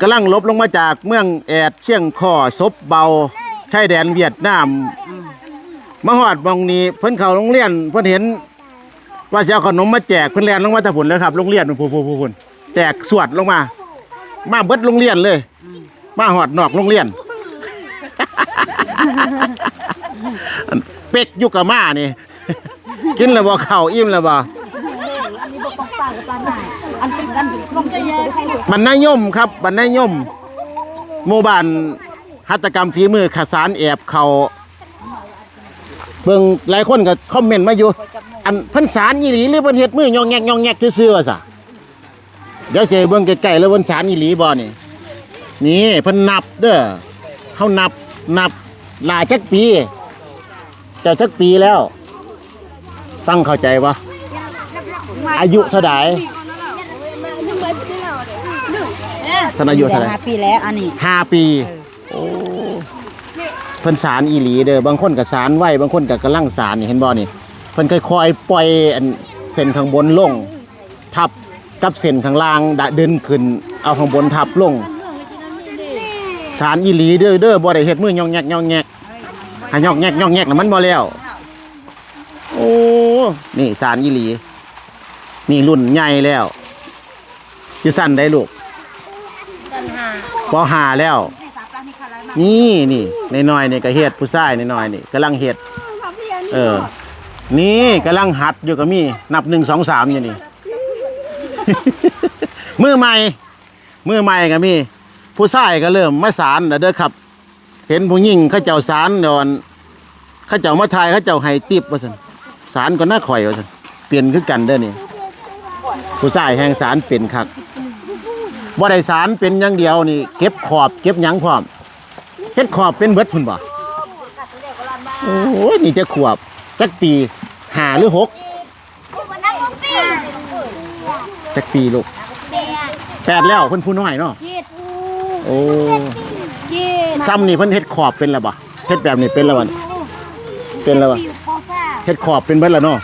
กำลังลบลงมาจากเมืองแอดเชียงข้อซบเบาชายแดนเวียดนามมาฮอดมองนี้เพิ่นเข้าโรงเรียนเพิ่นเห็น ว่าจะเอาขนมมาแจกเพิ่นแลนลงมาตะผุนเลยครับโรงเรียนพูพูพูพูนแจกสวดลงมา มาเบิดโรงเรียนเลย มาหอดนอกโรงเรียน เป็กยู่กับมานี่ กินแล้วบ่เข้าอิ่มแล้วบ่อันนี้บอกปากกับปลาหน่ายอันเป็นกันต้องใจเย็น บรรณายมครับบรรณายมหมู่บ้านหัตถกรรมฝีมือขสารแอบเขาเบิ่งหลายคนก็คอมเมนต์มาอยู่ อันพิ่นสารอีหลีหรือเพิ่นเฮ็ดมือยองแงกยองแงกซื่อๆซะเดี๋ยวสิให้เบิ่งใกลๆแล้วเพิ่นสารอีหลีบ่นี่นี่เพิ่นนับเด้อเฮานับนับหลายจักปีเจ้าจักปีแล้วฟังเข้าใจบ่อายุเท่าใด ท่านอายุเท่าใดห้าปีแล้วอันนี้ ห้าปีโอ้เพิ่นสารอีหลีเด้อบางคนก็สารไว้บางคนก็กำลังสารนี่เห็นบ่นี่เพิ่นค่อยๆปล่อยอันเส้นข้างบนลง ทับกับเส้นข้างล่างดะเดินขึ้น เอาข้างบนทับลง สารอีหลีเด้อเด้อบ่ได้เฮ็ดมือยองแงกยองแงกหายองแงกยองแงกน่ะมันบ่แล้วโอ้นี่สารอีหลี นี่รุ่นใหญ่แล้วอยู่สั่นได้ลูกสัน หาปหาแล้วนี่นี่ในน้อยนี่ก็เฮ็ดผู้ชายในน้อยนี่กำลังเฮ็ดเออ นี่กำลังหัดอยู่ก็มีนับหนึ่งสองสามอยู่นี่ มือใหม่ มือใหม่ก็มี ผู้ชายก็เริ่มมาสารแล้วเด้อครับ เห็นผู้หญิงเขาเจ้าสารดอนเขาเจ้ามาทายเขาเจ้าให้ติบว่าซั่นสารก็น่าข่อยว่าซั่นเปลี่ยนคือกันเด้อนี่ ผู้ชายแห่งสารเป็นคัก บ่ได้สารเป็นอย่างเดียวนี่ เก็บขอบเก็บหยังพร้อมเฮ็ดขอบเป็นเบิดพุ่นบ่โอ้ยนี่จะขวบจักปีหาหรือหกจักปีลูกแปดแล้วเพิ่นผู้น้อยเนาะโอ้ซ้ำนี่เพิ่นเฮ็ดขอบเป็นแล้วบ่เฮ็ดแบบนี้เป็นแล้วบ่เป็นแล้วบ่เฮ็ดขอบเป็นเบิดแล้วเนาะ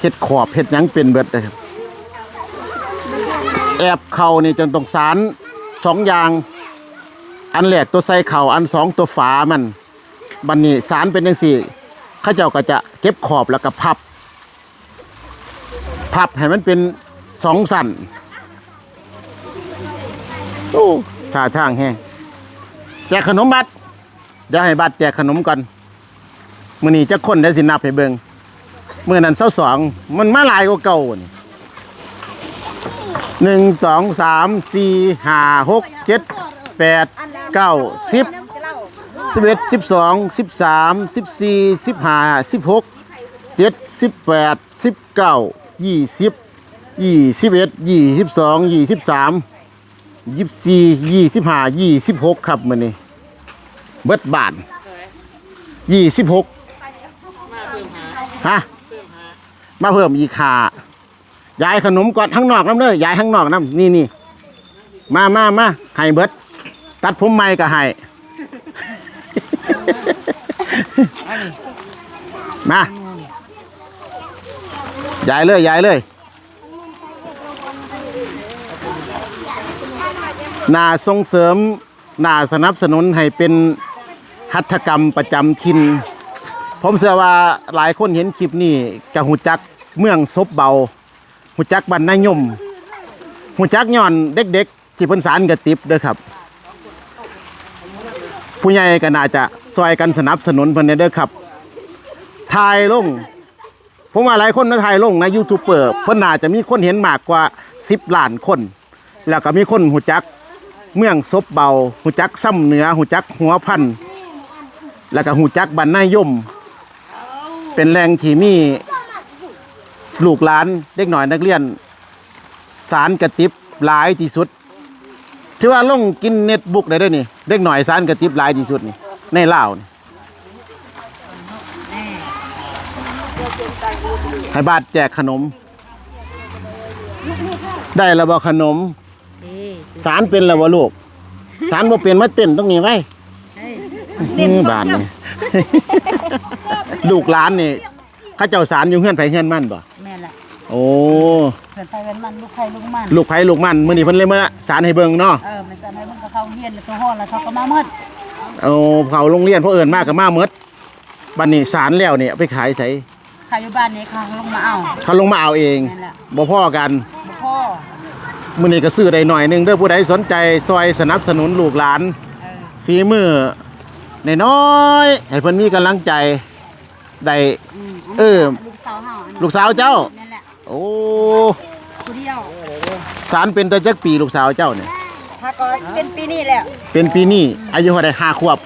เฮ็ดขอบเฮ็ดหยังเป็นเบิดนะครับ แอบเข่านี่จนต้องสารสองอย่าง อันแรกตัวใส่เข่าอันสองตัวฝามันบันนี้สารเป็นยังสี่ข้าเจ้าก็จะเก็บขอบแล้วก็พับ พับให้มันเป็นสองสันโอ้ท่าทางแฮงแจกขนมบัตรเดี๋ยวให้บัตรแจกขนมก่อนมื้อนี้จะคนได้สินับให้เบิงเมื้อนั้นเศร้าสองมันมาลายกว่าเก่านี่ หนึ่งสองสามสี่ห้าหกเจ็ดแปดเก้าสิบสิบเอ็ดสิบสองสิบสามสิบสี่สิบห้าสิบหกเจ็ดสิบแปดสิบเก้ายี่สิบยี่สิบเอ็ดยี่สิบสองยี่สิบสามยี่สิบสี่ยี่สิบห้ายี่สิบหกครับมันนี่เบิดบาทยี่สิบหกฮะมาเพิ่มอีกขา ยายขนมก่อนข้างนอกน้ำเด้อยายข้างนอกน้ำนี่นี่มามามาให้เบิดตัดผมใหม่ก็ให้มายายเลยยายเลยนาส่งเสริมนาสนับสนุนให้เป็นหัตถกรรมประจำถิ่นผมเชื่อว่าหลายคนเห็นคลิปนี้จะหูจักเมืองซบเบา หูจักบันนายมหูจักย้อนเด็กๆที่เพิ่นสารกระติบเด้อครับ ผู้ใหญ่ก็น่าจะซอยกันสนับสนุนเพิ่นเด้อครับถ่ายลงผมว่าหลายคนนะถ่ายลงนะยูทูบเบอร์เพิ่นน่าจะมีคนเห็นมากกว่า 10ล้านคน แล้วก็มีคนหูจักเมืองซบเบาหูจักซ้ำเหนือหูจักหัวพัน แล้วก็หูจักบันนายมเป็นแหล่งที่มี ลูกหลานเด็กหน่อยนักเรียน สารกระติบหลายที่สุดถือว่าลงกินเน็ตบุ๊กได้ด้วยนี่ เด็กหน่อยสารกระติบหลายที่สุดนี่ในลาวนี่ให้บาทแจกขนม ได้แล้วบ่ขนม สารเป็นแล้วบ่ลูก สารบ่เป็นมาเต้นตรงนี้ไว้อืมบานนี่ลูกหลานนี่เข้าเจ้าสารอยู่เฮือนไผเฮือนมันบ่แม่นแหละ โอ้เกิดไปเว้นมันลูกใครลูกมันลูกไผลูกมันมื้อนี้เพิ่นเลยมาสารให้เบิ่งเนาะเออมันจะให้มันก็เข้าเฮียนแล้วตัวห้อนแล้วเขาก็มาเมื่อเอาเขาโรงเรียนเพราะเอิญมากกับมาเมดบัดนี้สารแล้วเนี่ยเอาไปขายใส่ใครอยู่บ้านนี้เขาลงมาเอาเขาลงมาเอาเองนั่นแหละบ่พ่อกันบ่พ่อมื้อนี้ก็ซื้อได้หน่อยหนึงเด้อผู้ใดสนใจซอยสนับสนุนลูกหลาน เออฝีมือน้อยๆให้เพิ่นมีกำลังใจได้ อืมเออ ลูกสาวเฮาอันนั้นลูกสาวเจ้า นั่นแหละ โอ้ผู้เดียวสารเป็นตัวจักปีลูกสาวเจ้าเนี่ยถ้าก็เป็นปีนี้แหละเป็นปีนี้อายุเท่าใดห้าขวบ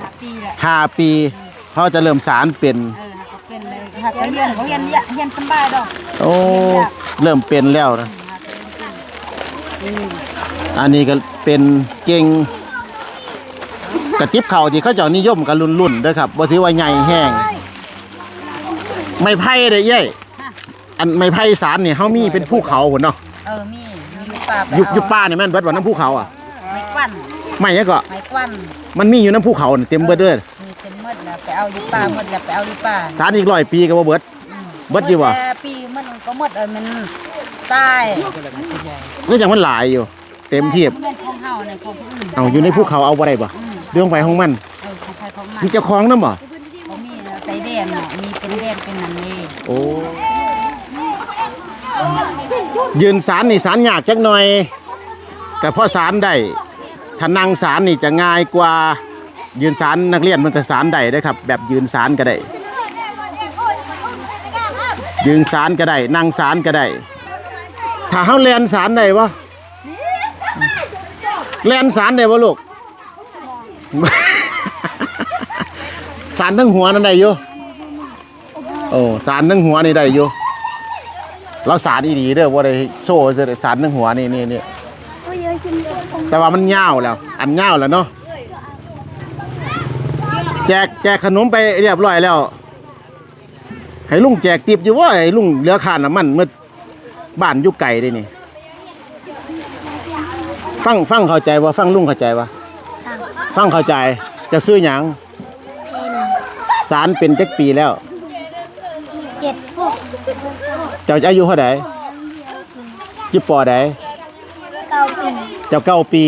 ห้าปีแหละห้าปีเขาจะเริ่มสารเป็นเออเขาเป็นเลยเขาก็เรียนเขาเรียนเยอะเรียนสบายดอกโอ้เริ่มเป็นแล้วนะอืมอันนี้ก็เป็นเก่งกระจิบเข่าที่เขาเจ้านิยมกันรุ่นๆเด้อครับบ่ถือว่าใหญ่แห้ง ไม่ไผ่เด้เย้ย อันไม่ไผ่สารนี่เฮามีเป็นภูเขาพุ่นเนาะเออมีมีป่าไปอยู่เาอยู่ป่านี่แม่นเบิดว่าน้ำภูเขาอะไม้กวันไม่เนี่ยก็ไม้กวันมันมีอยู่น้ำภูเขานี่เต็มเบิดเด้อมีเต็มหมดแล้วไปเอาอยู่ป่าหมดแล้วไปเอาอยู่ป่าสารอีกร้อยปีก็บ่เบิดเบิดอยู่บ่แต่ปีมันก็หมดเออมันตายก็ยังมันหลายอยู่ เต็มที่มันเป็นของเฮาในของผู้อื่นเอาอยู่ในภูเขาเอาบ่ได้บ่อืมเรื่องไปของมันเออของใครของมันมีเจ้าของนำบ่เขามีใส่แดงเนาะมีเป็นแดงเป็นนันนี่โอ้ ยืนสารนี่สารยากจักหน่อยก็พอสารได้ถ้านั่งสารนี่จะง่ายกว่ายืนสารนักเรียนมันก็สารได้เด้ครับ แบบยืนสารก็ได้ ยืนสารก็ได้นั่งสารก็ได้ถ้าเฮาเรียนสารได้บ่เรียนสารได้บ่ลูกสารทั้งหัวนั่นได้อยู่โอ้สารทั้งหัวนี่ได้อยู่ เราสารอีดีเด้อบ่ได้โซ่เด้อสารทั้งหัวนี่นี่นี่แต่ว่ามันยาวแล้ว อันยาวแล้วเนาะแจกแจกขนมไปเรียบร้อยแล้ว ให้ลุงแจกติบอยู่ว่าให้ลุงเหลือค่าน้ำมันเมื่อบ้านอยู่ไกลเด้นี่ ฟังฟังเข้าใจว่าฟังลุงเข้าใจว่าฟังเข้าใจจะซื้อหยังสารเป็นจักปีแล้วเจ็ดพวก เจ้าอายุเท่าไหร่ยี่ปอใดเก้าปีเจ้าเก้าปี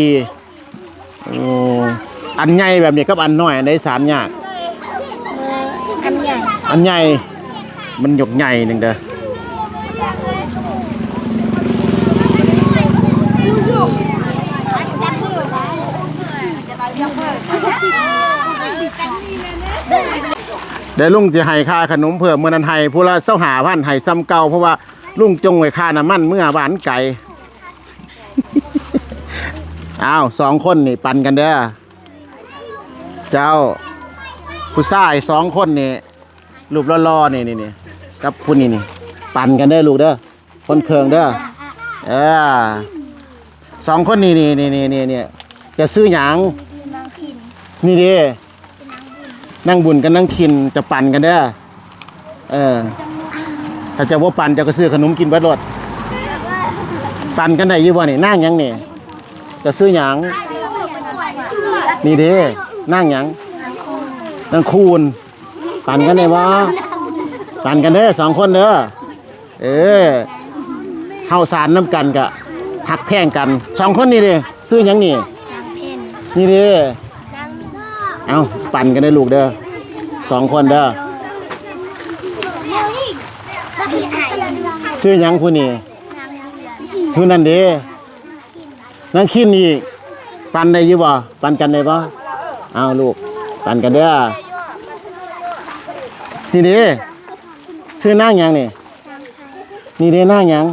โอ้อันใหญ่แบบนี้กับอันน้อยอันใดสารยากเอออันใหญ่อันใหญ่มันยกใหญ่หนึ่งเด้อ เดี๋ยวลุงจะให้ค่าขนมเพิ่มเมื่อนั้นให้ผู้ละเสาหาพันให้ซ้ำเก่าเพราะว่าลุงจงไว้ค่าน้ำมันเมื่อหวานไก่ อ้าวสองคนนี่ปันกันเด้อ เจ้าผู้ชายสองคนนี่รูปล่อๆนี่นี่นี่กับผู้นี่นี่ปันกันเด้อลูกเด้อคนเคืองเด้อเออสองคนนี่นี่นี่นี่นี่จะซื้อหยังนางนนี่ดิ นั่งบุญกันนั่งคินจะปั่นกันเด้เออ ถ้าจะว่าปั่นจะก็ซื้อขนมกินเบิดรถปั่นกันได้ยี่บ่นี่นั่งหยังนี่จะซื้อหยังนี่เด้นั่งหยังนั่งคูณปั่นกันได้บ่ปั่นกันเด้อสองคนเด้อเออเฮาสารน้ำกันกะหักแพงกันสองคนนี่เด้ซื้อหยังนี่นี่เด้เอา ปั่นกันได้ลูกเด้อสองคนเด้อชื่อหยังผู้นี่นางเรือนผู้นั่นเด้นั่งขินอีกปั่นได้อยู่บ่ปั่นกันได้บ่เอาลูกปั่นกันเด้อนี่เด้ชื่อนางหยังนี่นี่เด้นางหยัง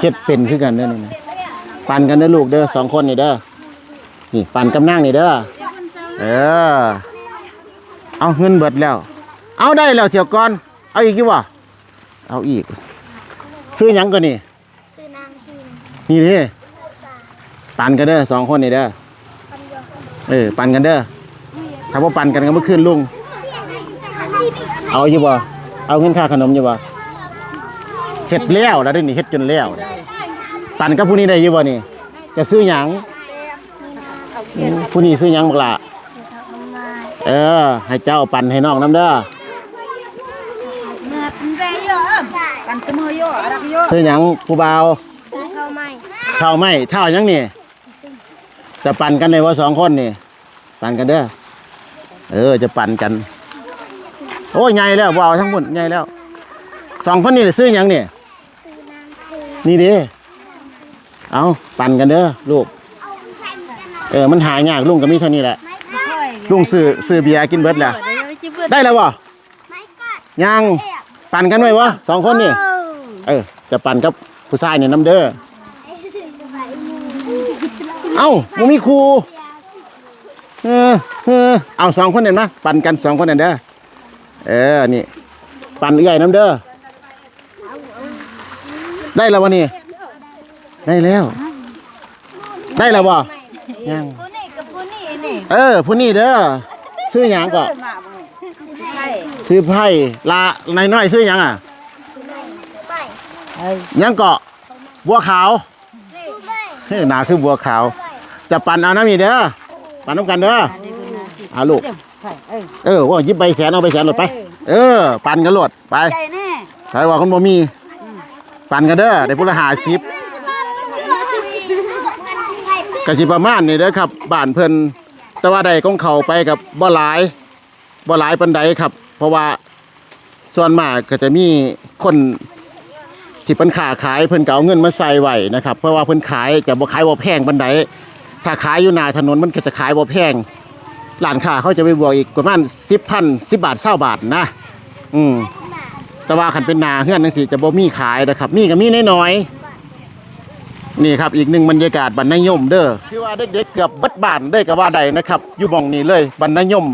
เฮ็ดเป็นคือกันเด้อนี่นะปั่นกันเด้อลูกเด้อสองคนนี่เด้อนี่ปั่นกับนางนี่เด้อ เออ เอาเงินเบิดแล้ว เอาได้แล้วเสียวก่อน เอาอีกอยู่บ่เอาอีก ซื้อหยังก่อนนี่ ซื้อนางพินนี่ดิสาปั่นกันเด้อสองคนนี่เด้อ ปัญญาเออ ปั่นกันเด้อ ถ้าว่าปั่นกันก็เมื่อคืนลุง เอาอยู่บ่ เอาเงินค่าขนมอยู่บ่เฮ็ดแล้วแล้วเด้อนี่เฮ็ดจนแล้วปั่นกับผู้นี้ได้อยู่บ่นี่ จะซื้อหยังอืมผู้นี้ซื้อหยังบักล่ะคือทำมา เออ ให้เจ้าปั่นให้น้องน้ำเด้อเมื่อเป็นแรงเยอะสากันเสมอโยรักโยซื้อหยังผู้บ่าวซื้อข้าวไหมเท่าไหม่เท่าหยังนี่จะปั่นกันเลยว่าสองคนนี่ ปั่นกันเด้อ เออ จะปั่นกัน โอ้ยใหญ่แล้วบ่าวทั้งหมดใหญ่แล้ว สองคนนี่ซื้อหยังนี่ซื้อน้ำซื้อนี่ดิเอาปั่นกันเด้อลูกเอาแผ่นกันหน่อยเออ มันหายากลุงก็มีเท่านี้แหละไม่ก็ ลุงซื้อซื้อเบียร์กินเบิดแล้ว ได้แล้วบ่ไม่ก็ยังเอ๊ะปั่นกันไว้วะสองคนนี่ เออ จะปั่นกับผู้ชายนี่น้ำเด้อ เอ้าบ่มีครูเออเออเอาสองคนเห็นไหมปั่นกันสองคนนั่นเด้อ เออ นี่ ปั่นเอื้อยน้ำเด้อ ได้แล้ววะนี่ได้แล้ว ได้แล้วบ่ยังกูนี่กับกูนี่นี่ เออผู้นี้เด้อซื้อหยังก็มาบ่ใช่ซื้อไผ่ลาในน้อยๆซื้อหยังอะไปหยังเกาะบัวขาวซื้อไปเฮ้ยหนาคือบัวขาว จะปั่นเอาน้ำนี่เด้อปั่นน้ำกันเด้อเอาลูกใช่เออเออว่าหยิบใบแสนเอาใบแสนหลดไป เออ ปั่นกันโหลดไปใจแน่ใครว่าคนบ่มี ปั่นกันเด้อได้พุละหาชิปกะสิประมาณนี่เด้อครับบ้านเพิ่น แต่ว่าใดของเขาไปกับบ่หลายบ่หลายปานใดครับ เพราะว่าส่วนมากก็จะมีคนที่เพิ่นค้าขายเพิ่นก็เอาเงินมาใส่ไว้นะครับ เพราะว่าเพิ่นขายจะบ่ขายบ่แพงปานใดถ้าขายอยู่หน้าถนนมันก็จะขายบ่แพงร้านค้าเขาจะไปบวกอีกประมาณ10,000 10บบาท20บาทนะ อืมแต่ว่าคันเป็นนาเฮือนจังซี่จะบ่มีขายนะครับ มีก็มีน้อยๆ นี่ครับอีกหนึ่งบรรยากาศบรรณยมเด้อที่ว่าเด็กๆเกือบบัดบานได้ก็ว่าใดนะครับ อยู่หม่องนี้เลยบรรณยม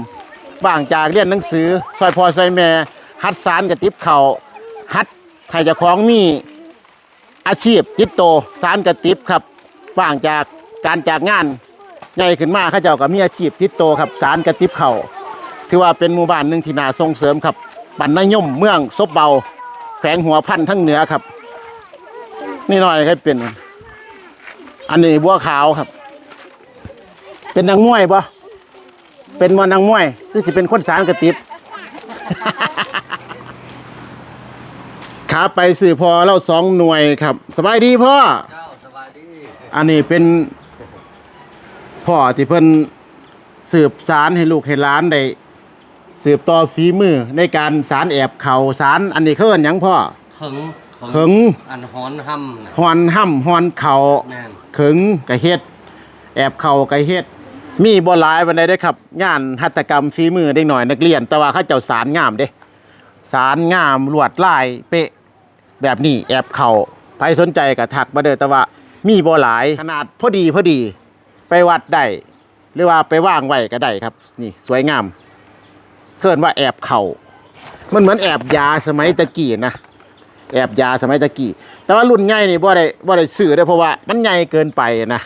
บางจากเรียนหนังสือซอยพอซอยแม่ฮัดสารกระติบเขาวฮัดให้เจ้าของมีอาชีพติดโตสารกระติบครับว่างจากการจากงานใหญ่ขึ้นมาเขาเจ้าก็มีอาชีพติดโตครับสารกระติบเขาถือว่าเป็นหมู่บ้านหนึ่งที่น่าส่งเสริมครับปันนายมเมืองซบเบาแขวงหัวพันทั้งเหนือครับ นี่หน่อยครับเป็น อันนี้บัวขาวครับ เป็นนางมวยปะเป็นมอนางมวยหรือสิเป็นคนสารกระติบขาไปสื่อพอเล่าสองหน่วยครับ สบายดีพ่อเจ้าสวัสดีอันนี้เป็นพ่อที่เพิ่นสืบสารให้ลูกให้หล้านได้สืบต่อฝีมือในการสารแอบเขาสารอันนี้เขาเอินหยังพ่อ เขิง เขิงอันฮ้อนห้ำน่ะฮอนห้ำฮอนเขาแม่นเขิงกะเฮ็ด แอบเขากะเฮ็ด มีบ่หลายปานใดเด้อครับ งานหัตถกรรมฝีมือเด็กหน่อยนักเรียน แต่ว่าเขาเจ้าสารงามเด้สารงามลวดลายเป๊ะแบบนี้แอบเขาใครสนใจก็ทักมาเด้อแต่ว่ามีบ่หลายขนาดพอดีพอดีไปวัดได้หรือว่าไปว่างไว้ก็ได้ครับ นี่สวยงามเคินว่าแอบเขามันเหมือนแอบยาสมัยตะกี้นะ แอบยาสมัยตะกี้ แต่ว่ารุ่นใหญ่นี่บ่ได้บ่ได้ซื้อได้เพราะว่ามันใหญ่เกินไปนะ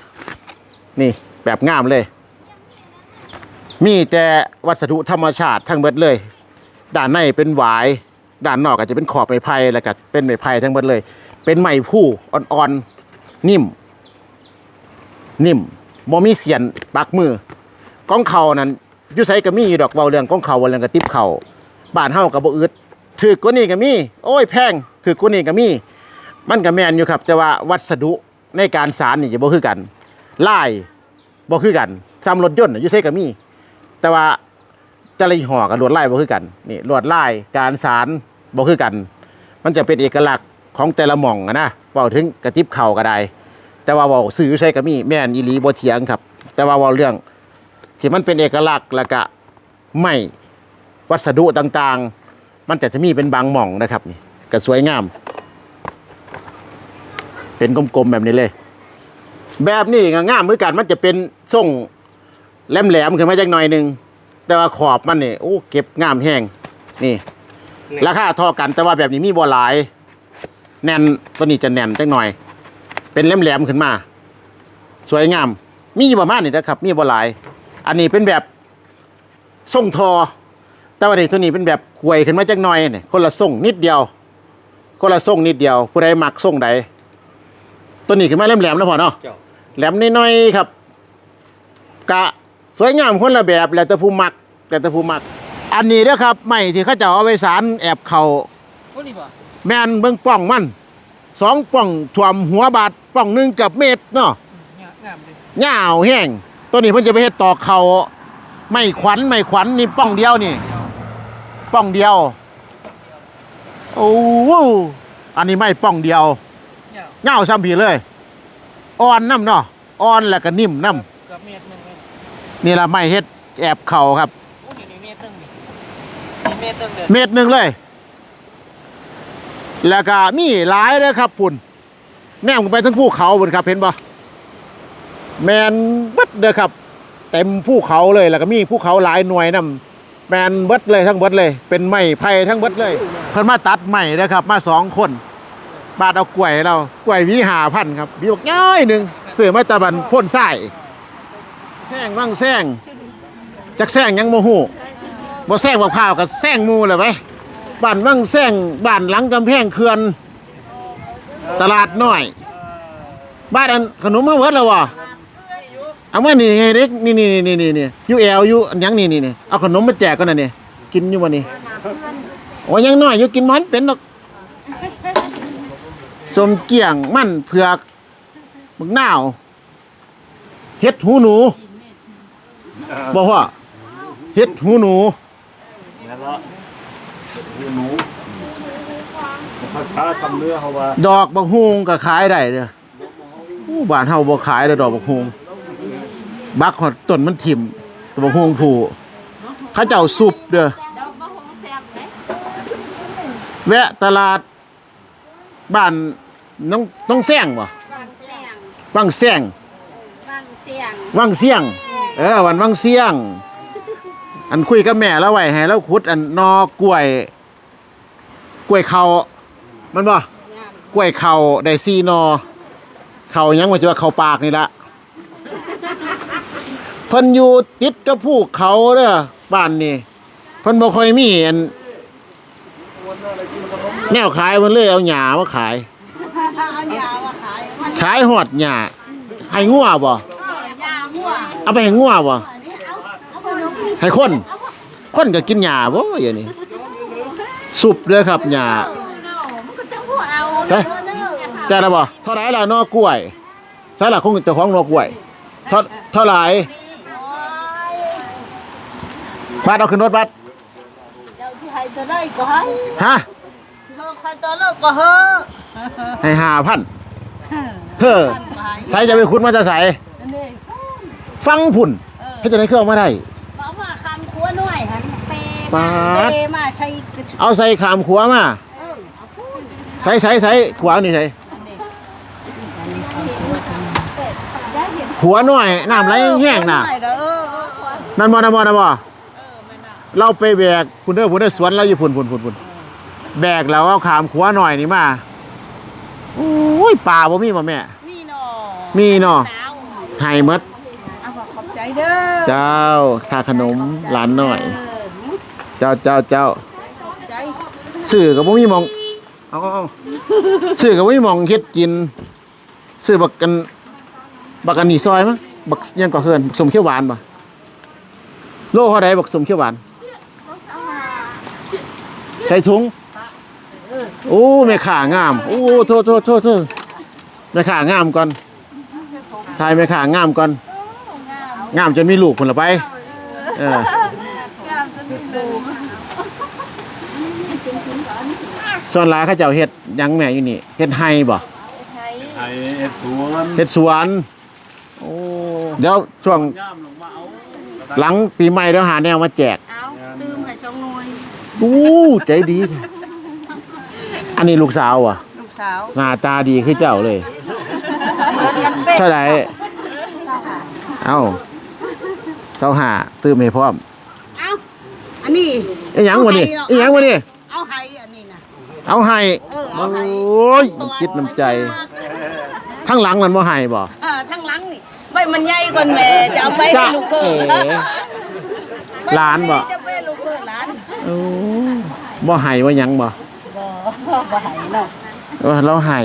นี่แบบงามเลย มีแต่วัสดุธรรมชาติทั้งหมดเลย ด้านในเป็นหวาย ด้านนอกก็จจะเป็นขอบไม้ไผ่แล้วก็เป็นไม้ไผ่ทั้งหมดเลย เป็นไม้ผู้อ่อนๆนิ่ม นิ่มบ่มีเสียนปักมือก้องเขานั้นยู่ไสก็มีดอกเว้าเรื่องก้องเขาเว้าเรื่องกระติบเขาบ้านเฮาก็บ่อึด ถือกว่านี้ก็มี โอ้ยแพงถือกว่านี้ก็มี มันก็แม่นอยู่ครับ แต่ว่าวัสดุในการสารนี่จะบ่คือกันลายบ่คือกันซ้ำรถยนต์น่ะอยู่ไสก็มี แต่ว่าแต่ละยี่ห้อกับลวดลายบ่คือกันนี่ลวดลายการสารบ่คือกัน มันจะเป็นเอกลักษณ์ของแต่ละหม่องอะนะเว้าถึงกระติบเข่าก็ได้แต่ว่าเว้าซื้อใช้ก็มีแม่นอีหลีบ่เถียงครับ แต่ว่าเว้าเรื่องที่มันเป็นเอกลักษณ์แล้วก็ไม่วัสดุต่างๆ มันก็จะมีเป็นบางหม่องนะครับนี่ก็สวยงาม เป็นกลมๆแบบนี้เลย แบบนี้ก็งามเหมือนกันมันจะเป็นทรงแหลมๆขึ้นมาจักหน่อยหนึงแต่ว่าขอบมันนี่โอ้เก็บงามแห้งนี่นี่ราคาเท่อกันแต่ว่าแบบนี้มีบ่หลาย แน่นตัวนี้จะแน่นจักหน่อย เป็นแหลมๆขึ้นมา สวยงาม มีอยู่ประมาณนี้นะครับ มีบ่หลาย อันนี้เป็นแบบทรงทอ แต่ว่านี่ตัวนี้เป็นแบบควยขึ้นมาจักหน่อยเนี่ยคนละทรงนิดเดียว คนละทรงนิดเดียว ผู้ใดมักทรงใดตัวนี้ขึ้นมาแหลมๆแล้วพอเนาะเจ้าแหลมน้อยๆครับ กะสวยงามคนละแบบแล้วแต่ผู้มักแต่แต่ผู้มัก อันนี้เด้อครับไม้ที่เขาจะเอาไปสารแอบเขากูนี่บ่แม่นเบิ่งป้องมันสองป้องถ่วมหัวบาดป้องหนึงกับเม็ดเนาะ เนี่ยงามเลยยาวแห้งตัวนี้เพิ่นจะไปเฮ็ดตอกเขาไม่ขวัญไม่ขวัญนี่ป้องเดียวนี่ ป้องเดียว โอ้โหอันนี้ไม่ป้องเดียวเนี่ยเงาซ้ำผีเลย อ่อนน้ำเนาะ อ่อนแล้วก็นิ่มน้เกือบเมตรหนึงเลยำนี่ละไม่เฮ็ดแอบเข่าครับ โอ้ยนี่เมตรหนึงนี่นี่เมตรหนึงเลยเม็ดหนึ่งเลย แล้วก็มีหลายเลยครับปุ่น แนมไปทั้งภูเขาบนครับเห็นบ่แมนเบิดเด้อครับ เต็มภูเขาเลยแล้วก็มีภูเขาหลายหน่วยนํ แมนเบิดเลยทั้งเบิดเลย เป็นไม้ไผ่ทั้งเบิดเลย เพิ่นมาตัดไม้นะครับ มาสองคนบาดเอากล้วยเรากล้วยวีหาพันครับหวีบอกน้อยหนึ่งเสือไมาตะบันพ่นไส้แซงว่างแซงจักแซงยังโมหูบ่แซงบักพร้าวกับแซงมูเลยไปบ้านว่างแซงบ้านหลังกำแพงเขื่อนตลาดน้อย บ้านอันขนมมาเวิร์ดแล้ววะ เอามานี่ไงเด็กนี่นี่นี่นี่นี่ยูแอลยูอันยังนี่นี่นี่เอาขนมมาแจกกันน่ะนี่กินอยู่วันนี้โอ้ยังน้อยอยู่กินมันเป็นหรอกสมเกี่ยงมันเผือกมึกหนาวเฮ็ดหูหนูบอกว่าเฮ็ดหูหนูนั่นละหนูภาษาสำเนื้อเขาว่า ดอกบักฮวงก็ขายได้เด้อบ้านเฮาบ่ขายเด้ดอกบักฮวง บักฮอดต้นมันถิ่มแต่บักฮวงผู้เขาเจ้าสุบเด้อแวะตลาด บ้านน้องน้องแซงบ่บางเสียงวังแซงบางเสียงวังเสียง เออวันวังเสียง อันคุยกับแม่แล้วไว้ให้แล้วขุดอันนอกล้วย กล้วยเขามันบ่กล้วยเขาได้ซีนอเขายังว่าจะว่าเขาปากนี่ละ เพิ่นอยู่ติดกับภูเขาเด้อบ้านนี่เพิ่นบ่ค่อยมีอันแนวขายเพิ่นเลยเอาหญ้ามาขาย เอายามาขายขายหอดหญ้าให้งัวบ่ยาหัวเอาไปให้งัวบ่ให้คน คนก็กินหญ้าบ่อย่างนี้สุบเด้อครับหญ้ามันก็จะหัวเอาใช่ใจละบ่เท่าไหร่ล่ะนอกล้วยใช่ล่ะคงเจ้าของนอกล้วยเท่าเท่าไหร่ บัตรเอาขึ้นรถบัตรเจ้าที่ให้ตัวได้ก็ให้ฮะเธอใครตัวเลิกก็เฮ้อให้หาพันเฮ้อใช้จะไปคุณมาจะใส่อันนี้ฟังพุ่นให้จะได้เครื่องมาได้บอกว่าคำคัวหน่อยหันเปปาดเปมาใช้กระชุเอาใส่ขามขัวมาเออเอาพูดใส่ใส่ใส่ขวานี่ใส่ขัวหน่อยน้ำไหลแห้งน่ะเออเออเออนั่นบ่นั่นบ่นั่นบ่ เราไปแบกคุณเด้อคุณเด้อสวนเราอยู่พุ่นพุ่นพุ่นพุ่นแบกแล้วเอาขามขัวหน่อยนี่มาโอ้ยป่าบ่มีบ่แม่นี่เนาะมีเนาะหนาวให้หมดเอาบอกขอบใจเด้อเจ้าค่าขนมหลานหน่อยเออเจ้าเจ้าเจ้าขอบใจซื้อก็บ่มีหมองเอาเอาเอาซื้อก็บ่มีหมองเฮ็ดกินซื้อบักกันบักอันนี้ซอยมั้งบักยังก็เฮือนบักสมเขียวหวานบ่โลเท่าใดบักสมเขียวหวาน ใส่ถุงโอ้แม่ขางาม โอ้โทษโทษโทษโทษแม่ขางามก่อนทายแม่ขางามก่อน งามจนมีลูกคนละไปเออส่วนหลายเขาเจ้าเฮ็ดหยังแม่อยู่นี่เฮ็ดไห้บ่ไอ้เอ็ดสวนเฮ็ดสวนโอ้เดี๋ยวช่วงย่ามลงมาเอาหลังปีใหม่เดี๋ยวหาแนวมาแจก อู้ใจดี อันนี้ลูกสาวอะ ลูกสาวหน้าตาดีคือเจ้าเลยเหมือนกันเป๊ะเท่าไหร่เอ้าเสาหาตื้มให้พร้อมเอาอันนี้ ไอ้หยังวะนี่ไอ้หยังวะนี่เอาให้อันนี้นะ เอาให้เออเอาให้ โอ้ยคิดน้ำใจ ทั้งหลังมันบ่ให้บ่ เออทั้งหลังนี่ไม่มันใหญ่กว่าแม่จะเอาไปให้จ้ะลูกเขเอ๋ยหลานบ่ จะ โอ้บ่ให้ว่าหยังบ่บ่บ่ให้เนาะเออเราให้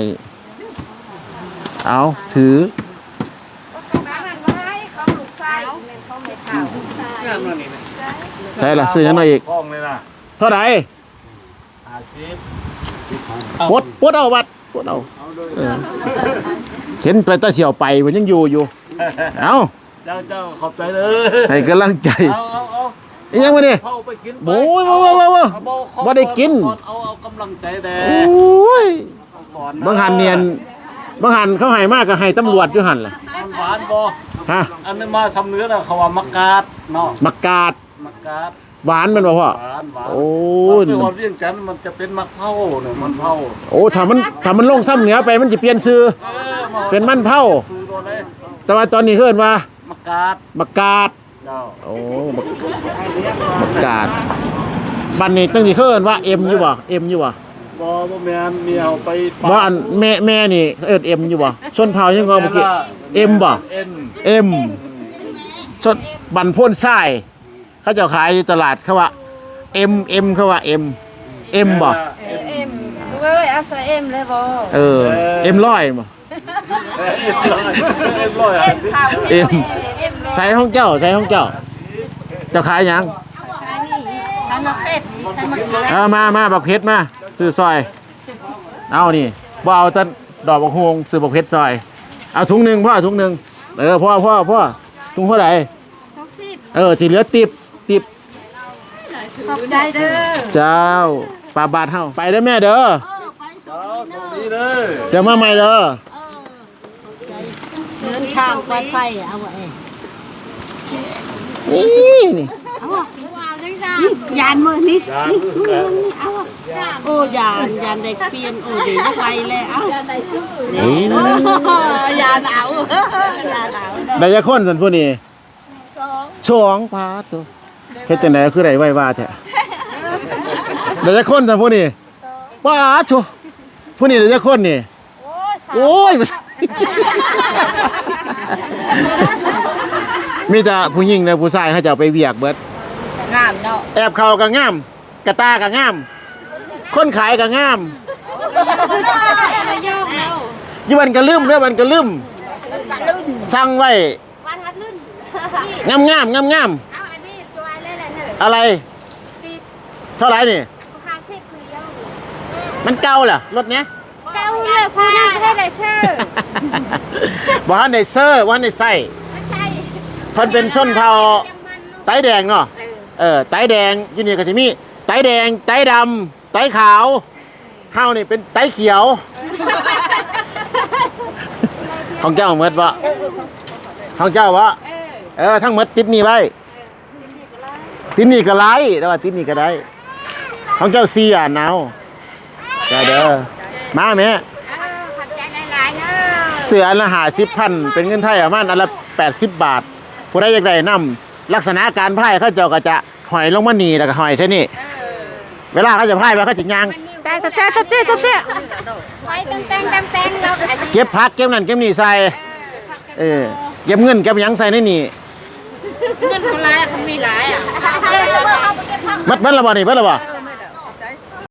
เอาถืองามแล้วนี่นะใช่ล่ะซื้อหยังหน่อยอีกห้องเลยนะเท่าไหร่อาซิบปลดปลดเอาบัดปลดเอาเออเห็นไปตาเสียวไปมันยังอยู่อยู่ เอ้าเจ้าเจ้าขอบใจเลยให้กำลังใจ เอาเอาเอา อีหยังมาดิเข้าไปกินไปโอ้ยโอ้ยโอ้ยโอ้ยเอาเบาเข้าบ่ได้กินก่อเอาเอากำลังใจแดโอ้ยก่อนนะบางหันเนียนบางหันเขาให้มากก็ให้ตำรวจอยู่หันล่ะมันหวานบ่ฮะอันนี้มาสำเนื้อน่ะเขาว่ามักกาดเนาะมักกาดมักกาดหวานแมันบ่พ่อ หวานหวานโอ้ย มันเป็นวันเวียงจันทร์มันจะเป็นมักเผาเนี่ยมันเผาโอ้ถ้ามันถ้ามันลงซ้ำเหนือไปมันจะเปลี่ยนชื่อเออมาเป็นมันเผา ซื้อตัวเลยแต่ว่าตอนนี้เฮือนว่ามักกาดมักกาดเจ้า โอ้มักมักกาดบันนี้ตั้งที่เฮือนว่าเอ็มอยู่บ่เอ็มอยู่บ่บ่บ่แม่นเมียเอาไปปะบ่อันแม่แม่นี่เอิ้นเอ็มอยู่บ่ชนเผ่ายังก็เมื่อกี้เอ็มบ่เอ็นเอ็มชนบันพ่นทรายเขาเจะขายอยู่ตลาดเขาว่าเอ็มเอ็มเขาว่าเอ็มเอ็มบ่เอ็มเว้ยเอาใส่เอ็มเลยบ่เออเอ็มร้อยบ่เอ็มร้อยเอ็มร้อยเอ็ม สิเผาเอ็มเอ็มเลยใช้ห้องเจ้าใช้ห้องเจ้า เจ้าขายหยังอันนี้ทำมาเป็ดนี่ทำมาเกลือเออมามาบักเพชรมาซื้อซอย เอานี่บ่เอาแตันดอกบักฮวงซื้อบักเพชรซอย เอาถุงหนึ่งพ่อถุงหนึ่งเออพ่อพ่อพ่อถุงเท่าไหร่หกสิบเออที่เหลือติบติบขอบใจเด้อเจ้าปลาบาทเฮาไปเด้อแม่เด้อนี่เลยเดี๋ยวมาใหม่เด้อ เดินทางปลอดภัยเอาไว้ นี่นี่ยานมือนี่ยานแล้วโอ้ยานยานเด็กเปลี่ยนโอ้เด็กนักไวเลยเอ้านี่โอ้ยานเอายานเอาได้ยาคนสันผู้นี้สองสองพาตัวเฮ็ดจังไดคือได้ไว้ว่าแท้ได้ยาคนสันผู้นี้ป้าทุผู้นี้ได้ยาคนนี่โอ้ย มีแต่ผู้หญิงและผู้ชายเขาจะเอาไปเวียกเบิด งามเนาะแอบเขาก็งาม กระตาก็งาม คนขายก็งามระยองเนาะอยี่วันก็ลืมเด้อวันก็ลืมสั่งไว้วันฮัดลื่นงามงามงามงามเอาอันนี้ตัวอะไรแหละเนอะอะไรสิบเท่าไหร่นี่ราคาสิบคือเดียวมันเก่าเหรอรถเนี้ย เก้าเลยคุณนั่งได้เลยเชื่อบอกว่าในเซอร์ว่าในไส้ไม่ใช่ เพิ่นเป็นชนเผ่ายังมันเนอะไตแดงเนาะเออไตแดงอยู่นี่ก็จะมีไตแดงไตดำไตขาวเฮานี่เป็นไตเขียว ของเจ้าเมดวะของเจ้าวะเออทั้งหมดติดนี่ไว้ติดนี่ก็ไล่แต่ว่าติดนี่ก็ได้ของเจ้าซีอะนาวจ้าเด้อมาแม่เออขอบใจหลายๆเนอะเสืออันละหาสิบพันเป็นเงินไทยประมาณอันละแปดสิบบาท ผู้ใดอยากได้นำลักษณะการพายเขาเจ้าก็จะหอยลงมานีแล้วก็หอยเท่านี้เวลาเขาจะพายไปเขาจะย่างแต่แต่แต่แต่แต่แต่ไว้ตึงแตงตำแตงแล้วอันนี้เก็บพักเก็บนั่นเก็บนี่ใส่เออเก็บเงินเก็บหยังใส่ในนี่เงินคนร้ายเขามีหลายอะเอาไปเก็บผักมัดมัดละบ่นี่มัดละบ่เออ